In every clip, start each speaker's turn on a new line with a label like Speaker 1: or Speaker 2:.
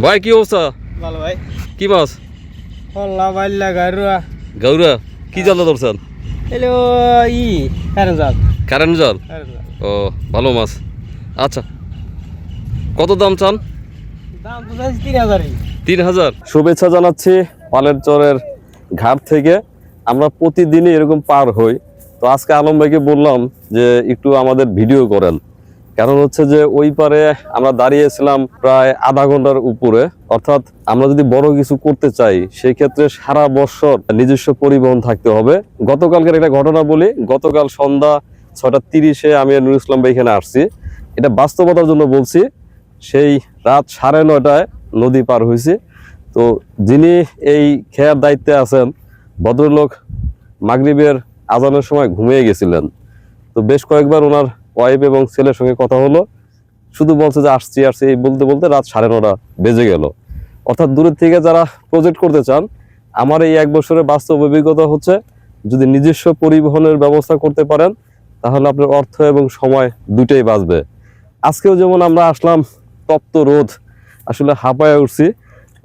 Speaker 1: ভাই কি অবস্থা?
Speaker 2: ভালো ভাই।
Speaker 1: কি মাছ
Speaker 2: হল্লা বাইল্লা গারুয়া।
Speaker 1: গৌরা কি জল ধরছেন?
Speaker 2: হ্যালো ই কারণ জল।
Speaker 1: কারেন্ট জাল?
Speaker 2: কারণ জাল।
Speaker 1: ও ভালো মাছ। আচ্ছা কত দাম চান?
Speaker 2: দাম তো চাইছি তিন হাজারই।
Speaker 1: তিন হাজার? শুভেচ্ছা জানাচ্ছি পালের চরের ঘাট থেকে। আমরা প্রতিদিনই এরকম পার হই। তো আজকে আলম ভাইকে বললাম যে একটু আমাদের ভিডিও করেন। কারণ হচ্ছে যে ওই পারে আমরা দাঁড়িয়েছিলাম প্রায় আধা ঘণ্টার উপরে। অর্থাৎ আমরা যদি বড় কিছু করতে চাই সেই ক্ষেত্রে সারা বছর নিজস্ব পরিবহন থাকতে হবে। গতকালকের একটা ঘটনা বলি, গতকাল সন্ধ্যা ছটা তিরিশে আমি নুর ইসলাম এখানে আসছি। এটা বাস্তবতার জন্য বলছি, সেই রাত সাড়ে নয়টায় নদী পার হয়েছে। তো যিনি এই খেয়ার দায়িত্বে আছেন, ভদ্রলোক মাগরিবের আজানের সময় ঘুমিয়ে গেছিলেন। তো বেশ কয়েকবার ওনার ওয়াইফ এবং ছেলের সঙ্গে কথা হলো। শুধু বলছে যে আসছি আসছি, এই বলতে বলতে রাত সাড়ে নটা বেজে গেল। অর্থাৎ দূরের থেকে যারা প্রজেক্ট করতে চান, আমার এই এক বছরের বাস্তব অভিজ্ঞতা হচ্ছে, যদি নিজস্ব পরিবহনের ব্যবস্থা করতে পারেন, তাহলে আপনার অর্থ এবং সময় দুটোই বাঁচবে। আজকেও যেমন আমরা আসলাম তপ্ত রোদ, আসলে হাঁপায় উঠছি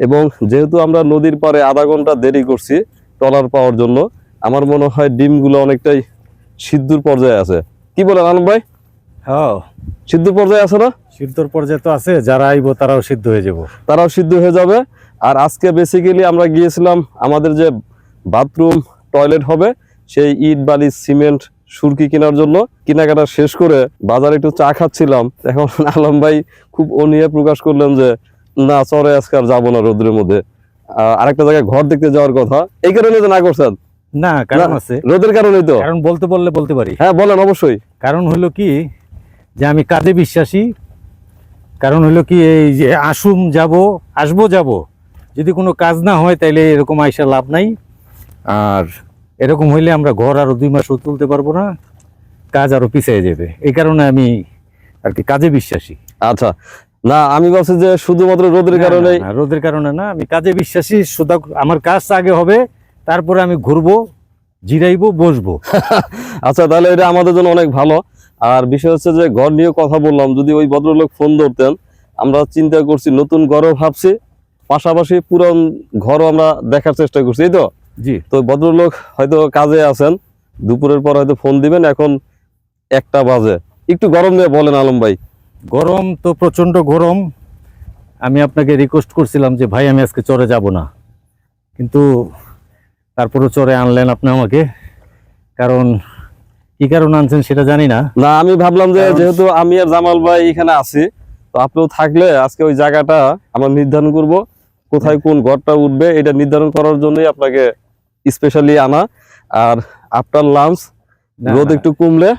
Speaker 1: এবং যেহেতু আমরা নদীর পাড়ে আধা ঘণ্টা দেরি করছি ট্রলার পাওয়ার জন্য, আমার মনে হয় ডিমগুলো অনেকটাই সিদ্ধুর পর্যায়ে আছে। কি বলেন আলম ভাই?
Speaker 3: হ্যাঁ।
Speaker 1: সিদ্ধুর পর্যায়ে আছে না?
Speaker 3: সিদ্ধর পর্যায়ে তো আছে যারা আইব তারাও সিদ্ধ হয়ে যাব।
Speaker 1: তারাও সিদ্ধ হয়ে যাবে। আর আজকে বেসিক্যালি আমরা গিয়েছিলাম আমাদের যে বাথরুম টয়লেট হবে সেই ইট বালি সিমেন্ট সুরকি কেনার জন্য। কেনাকাটা শেষ করে বাজারে একটু চা খাচ্ছিলাম। এখন আলম ভাই খুব অনীহা প্রকাশ করলেন যে না চরে আজকে আর যাব না রোদ্রের মধ্যে। আরেকটা জায়গায় ঘর দেখতে যাওয়ার কথা। এই কারণে তো না করছেন?
Speaker 3: না কারণ আছে।
Speaker 1: রোদের কারণেই তো।
Speaker 3: কারণ বলতে বললে বলতে পারি।
Speaker 1: হ্যাঁ বলেন অবশ্যই।
Speaker 3: কারণ হলো কি যে আমি কাজে বিশ্বাসী। কারণ হলো কি এই যে আসুম যাব আসব যাব। যদি কোনো কাজ না হয় তাইলে এরকম আইসা লাভ নাই। আর এরকম হইলে আমরা ঘর আরও দুই মাসও তুলতে পারব না। কাজ আরও পিছিয়ে যাবে। এই কারণে আমি আর কি কাজে বিশ্বাসী।
Speaker 1: আচ্ছা। না আমি ভাবছি যে শুধুমাত্র রোদের কারণে
Speaker 3: রোদের কারণে না আমি কাজে বিশ্বাসী। শুধু আমার কাজ আগে হবে তারপরে আমি ঘুরবো জিরাইবো বসবো।
Speaker 1: আচ্ছা তাহলে এটা আমাদের জন্য অনেক ভালো। আর বিষয় হচ্ছে যে ঘর নিয়ে কথা বললাম যদি ওই ভদ্রলোক ফোন ধরতেন আমরা চিন্তা করছি নতুন ঘরও ভাবছি পাশাপাশি পুরান ঘরও আমরা দেখার চেষ্টা করছি এই তো?
Speaker 3: জি।
Speaker 1: তো ভদ্রলোক হয়তো কাজে আছেন দুপুরের পর হয়তো ফোন দিবেন এখন একটা বাজে। একটু গরম নিয়ে বলেন আলম ভাই।
Speaker 3: গরম তো প্রচণ্ড গরম। আমি আপনাকে রিকোয়েস্ট করছিলাম যে ভাই আমি আজকে চরে যাব না। কিন্তু তারপরে চরে আনলেন আপনি আমাকে। কারণ কি কারণ আনছেন সেটা জানি না।
Speaker 1: না আমি ভাবলাম যে যেহেতু আমি আর জামাল ভাই এখানে আছি তো আপনিও থাকলে আজকে ওই জায়গাটা আমরা নির্ধারণ করব কোথায় কোন ঘরটা উঠবে এটা নির্ধারণ করার জন্যই আপনাকে স্পেশালি আনা। আর আফটার লাঞ্চ রোদ একটু কমলে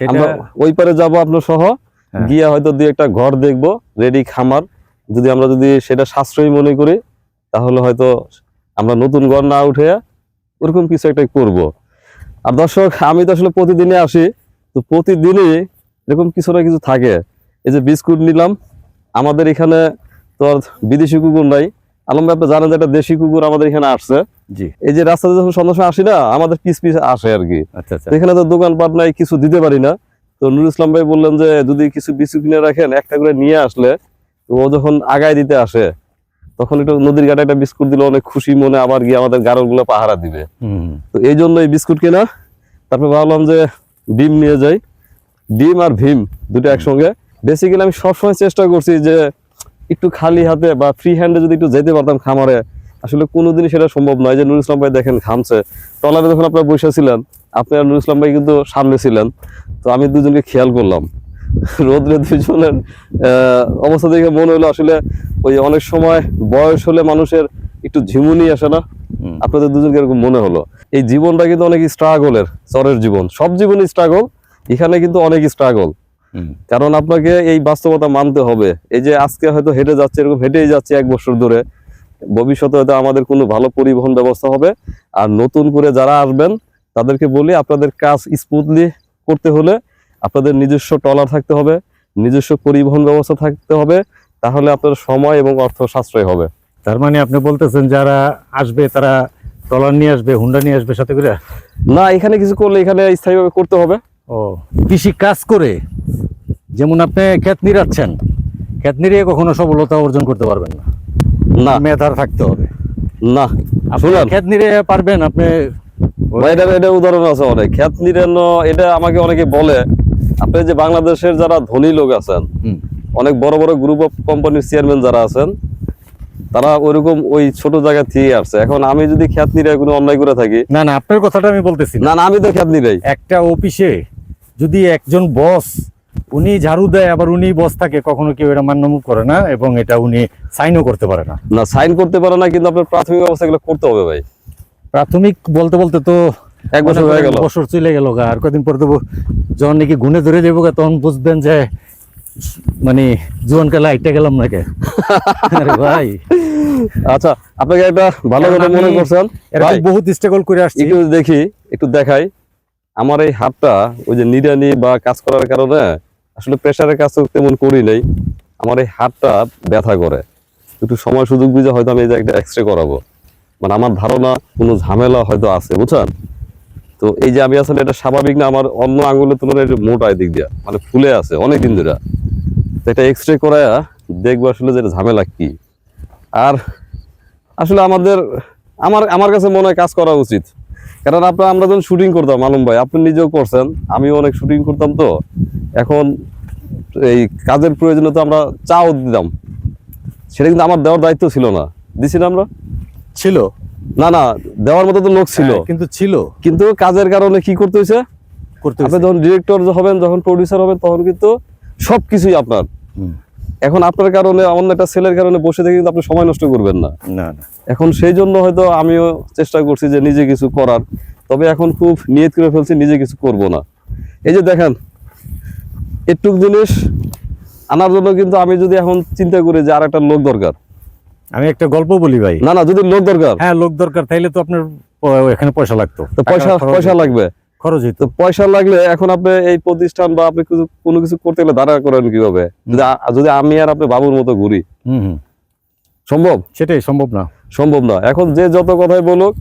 Speaker 3: সেটা
Speaker 1: আমরা ওই পারে যাব আপনার সহ
Speaker 3: হ্যাঁ।
Speaker 1: গিয়ে হয়তো দুই একটা ঘর দেখব রেডি খামার। যদি আমরা যদি সেটা সাশ্রয়ী মনে করি তাহলে হয়তো আমরা নতুন ঘর না উঠে ওরকম কিছু একটা করব। আর দর্শক আমি তো আসলে প্রতিদিনই আসি তো প্রতিদিনই এরকম কিছু না কিছু থাকে। এই যে বিস্কুট নিলাম আমাদের এখানে তো আর বিদেশি কুকুর নাই। আলম ভাই আপনি জানেন যে একটা দেশি কুকুর আমাদের এখানে আসছে।
Speaker 3: জি।
Speaker 1: এই যে রাস্তাতে যখন সন্ধ্যার সময় আসি না আমাদের পিস পিস আসে আর কি।
Speaker 3: আচ্ছা আচ্ছা।
Speaker 1: এখানে তো দোকানপাট নাই কিছু দিতে পারি না। তো নুর ইসলাম ভাই বললেন যে যদি কিছু বিস্কুট কিনে রাখেন একটা করে নিয়ে আসলে তো ও যখন আগায় দিতে আসে তখন একটু নদীর ঘাটে একটা বিস্কুট দিলে অনেক খুশি মনে আবার গিয়ে আমাদের গাড়লগুলো পাহারা দিবে। তো এই জন্য এই বিস্কুট কেনা। তারপর ভাবলাম যে ডিম নিয়ে যাই। ডিম আর ভীম দুটো একসঙ্গে। বেসিক্যালি আমি সবসময় চেষ্টা করছি যে একটু খালি হাতে বা ফ্রি হ্যান্ডে যদি একটু যেতে পারতাম খামারে, আসলে কোনোদিনই সেটা সম্ভব নয়। যে নুর ইসলাম ভাই দেখেন ঘামছে। ট্রলারে যখন আপনারা বসেছিলেন আপনি আর নুর ইসলাম ভাই কিন্তু সামনে ছিলেন। তো আমি দুজনকে খেয়াল করলাম। রোদ্রে দুজনের অবস্থা দেখে মনে হলো আসলে ওই অনেক সময় বয়স হলে মানুষের একটু ঝিমুনি আসে না। আপনাদের দুজনকে এরকম মনে হলো। এই জীবনটা কিন্তু অনেক স্ট্রাগলের চরের জীবন। সব জীবনই স্ট্রাগল এখানে কিন্তু অনেক স্ট্রাগল কারণ আপনাকে এই বাস্তবতা মানতে হবে। এই যে আজকে হয়তো হেঁটে যাচ্ছে এরকম হেঁটেই যাচ্ছে এক বছর ধরে। ভবিষ্যতে হয়তো আমাদের কোনো ভালো পরিবহন ব্যবস্থা হবে। আর নতুন করে যারা আসবেন তাদেরকে বলি আপনাদের কাজ স্মুথলি করতে হলে আপনাদের নিজস্ব ট্রলার থাকতে হবে নিজস্ব পরিবহন ব্যবস্থা থাকতে হবে। তাহলে আপনার সময় এবং অর্থ সাশ্রয় হবে।
Speaker 3: তার মানে আপনি বলতেছেন যারা আসবে তারা ট্রলার নিয়ে আসবে হুন্ডা নিয়ে আসবে সাথে করে?
Speaker 1: না এখানে কিছু করলে এখানে স্থায়ীভাবে করতে হবে।
Speaker 3: ও কৃষি কাজ করে যেমন আপনি ক্ষেত নিরাচ্ছেন ক্ষেত নিরিয়ে কখনো সফলতা অর্জন করতে পারবেন না।
Speaker 1: না।
Speaker 3: মেধার থাকতে হবে।
Speaker 1: না
Speaker 3: আপনি
Speaker 1: শুনেন।
Speaker 3: ক্ষেত নিরে পারবেন আপনি
Speaker 1: ভাই, এটা এটা উদাহরণ আছে অনেক। খ্যাত নিরেন এটা আমাকে অনেকে বলে আপনি যে বাংলাদেশের যারা ধনী লোক আছেন অনেক বড় বড় গ্রুপ অফ কোম্পানির চেয়ারম্যান যারা আছেন তারা ওইরকম ওই ছোট জায়গা থেকে আসছে। এখন আমি যদি খ্যাত নিরে কোনো অন্যায় করে থাকি
Speaker 3: না না আপনার কথাটা আমি বলতেছি না।
Speaker 1: না আমি তো খ্যাত নিরাই
Speaker 3: একটা অফিসে যদি একজন বস উনি ঝাড়ু দেয় আবার উনি বস থাকে কখনো কেউ এটা মান্য করে না এবং এটা উনি সাইনও করতে পারে না।
Speaker 1: না সাইন করতে পারে না কিন্তু আপনার প্রাথমিক অবস্থা এগুলো করতে হবে ভাই।
Speaker 3: প্রাথমিক বলতে বলতে তো
Speaker 1: এক বছর হয়ে গেল।
Speaker 3: বছর চলে গেল গা। আর কদিন পরে তো যখন নাকি গুনে ধরে যাব গা, তখন বুঝবেন যে মানে জোয়ান কালে আইটা গেলাম না কে আরে ভাই।
Speaker 1: আচ্ছা আপনাকে একটা ভালো কথা মনে করছেন?
Speaker 3: এরকম বহুত স্ট্রাগল করে আসছি।
Speaker 1: একটু দেখি একটু দেখাই। আমার এই হাতটা ওই যে নিড়ানি বা কাজ করার কারণে আসলে প্রেসারের কাজ তেমন করি নাই। আমার এই হাতটা ব্যথা করে। একটু সময় সুযোগ বুঝে হয়তো আমি এই যে একটা এক্সরে করাবো। মানে আমার ধারণা কোনো ঝামেলা হয়তো আছে বুঝছেন? তো এই যে আমি আসলে এটা স্বাভাবিক না আমার অন্য আঙুলের তুলনায় মোটা দিক দিয়া। মানে ফুলে আছে অনেক দিন ধরে। এটা এক্সরে করায়া দেখব আসলে যে ঝামেলা কি। আর আসলে আমাদের আমার আমার কাছে মনে হয় কাজ করা উচিত। কারণ আপনার আমরা যখন শুটিং করতাম আলম ভাই আপনি নিজেও করছেন আমিও অনেক শুটিং করতাম তো। এখন এই কাজের প্রয়োজনে তো আমরা চাও দিতাম। সেটা কিন্তু আমার দেওয়ার দায়িত্ব ছিল না। দিছিলাম আমরা?
Speaker 3: ছিল।
Speaker 1: না না দেওয়ার মতো তো লোক ছিল।
Speaker 3: হ্যাঁ, কিন্তু ছিল।
Speaker 1: কিন্তু কাজের কারণে কি করতে হয়েছে?
Speaker 3: করতে হয়েছে।
Speaker 1: যখন ডিরেক্টর হবেন যখন প্রডিউসার হবেন তখন কিন্তু সবকিছুই আপনার।
Speaker 3: হুম।
Speaker 1: এখন আপনার কারণে অন্য একটা ছেলের কারণে বসে থেকে কিন্তু আপনি সময় নষ্ট করবেন না।
Speaker 3: না না।
Speaker 1: এখন সেই জন্য হয়তো আমিও চেষ্টা করছি যে নিজে কিছু করার তবে এখন খুব নিয়ত করে ফেলছি নিজে কিছু করব না। এই যে দেখেন একটু জিনিস আনার জন্য কিন্তু আমি যদি এখন চিন্তা করি যে আর একটা লোক দরকার।
Speaker 3: আমি একটা গল্প বলি ভাই।
Speaker 1: না না যদি লোক দরকার।
Speaker 3: হ্যাঁ লোক দরকার তাইলে তো আপনার এখানে পয়সা লাগতো।
Speaker 1: তো পয়সা পয়সা লাগবে।
Speaker 3: খরচ হইতো।
Speaker 1: পয়সা লাগলে এখন আপনি এই প্রতিষ্ঠান বা আপনি কোনো কিছু করতে গেলে দাঁড়া করেন কীভাবে? যদি আমি আর আপনি বাবুর মতো ঘুরি। সম্ভব?
Speaker 3: সেটাই সম্ভব না।
Speaker 1: সম্ভব না। এখন যে যত কথাই বলুক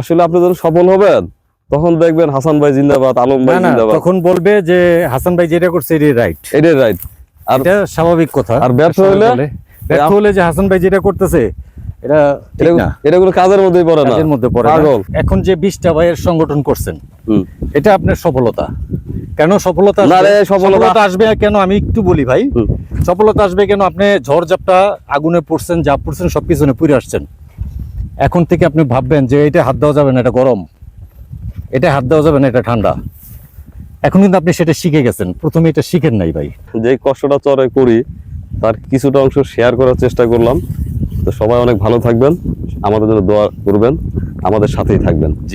Speaker 1: আসলে আপনি যখন সফল হবেন তখন দেখবেন হাসান ভাই জিন্দাবাদ আলম ভাই জিন্দাবাদ।
Speaker 3: তখন বলবে যে হাসান ভাই যেটা করছে এটাই রাইট
Speaker 1: এটাই রাইট আর
Speaker 3: এটা স্বাভাবিক কথা।
Speaker 1: আর ব্যর্থ হলে?
Speaker 3: ব্যর্থ হলে যে হাসান ভাই যেটা করতেছে এটা ঠিক
Speaker 1: এটা
Speaker 3: না?
Speaker 1: এটা কোনো কাজের মধ্যেই পড়ে না?
Speaker 3: মধ্যে পড়ে এখন যে বিশটা ভাইয়ের সংগঠন করছেন এটা আপনার সফলতা। কেন সফলতা
Speaker 1: সফলতা-
Speaker 3: আসবে কেন? আমি একটু বলি ভাই। সফলতা আসবে কেন? আপনি ঝড়ঝাপটা আগুনে পড়ছেন জাপ পড়ছেন সব পিছনে পুড়ে আসছেন। এখন থেকে আপনি ভাববেন যে এটা হাত দেওয়া যাবে না এটা গরম। এটা হাত দেওয়া যাবে না এটা ঠান্ডা। এখন কিন্তু আপনি সেটা শিখে গেছেন। প্রথমে এটা শিখেন নাই ভাই।
Speaker 1: যে কষ্টটা চরে করি তার কিছুটা অংশ শেয়ার করার চেষ্টা করলাম। তো সবাই অনেক ভালো থাকবেন। আমাদের জন্য দোয়া করবেন। আমাদের সাথেই থাকবেন। জি।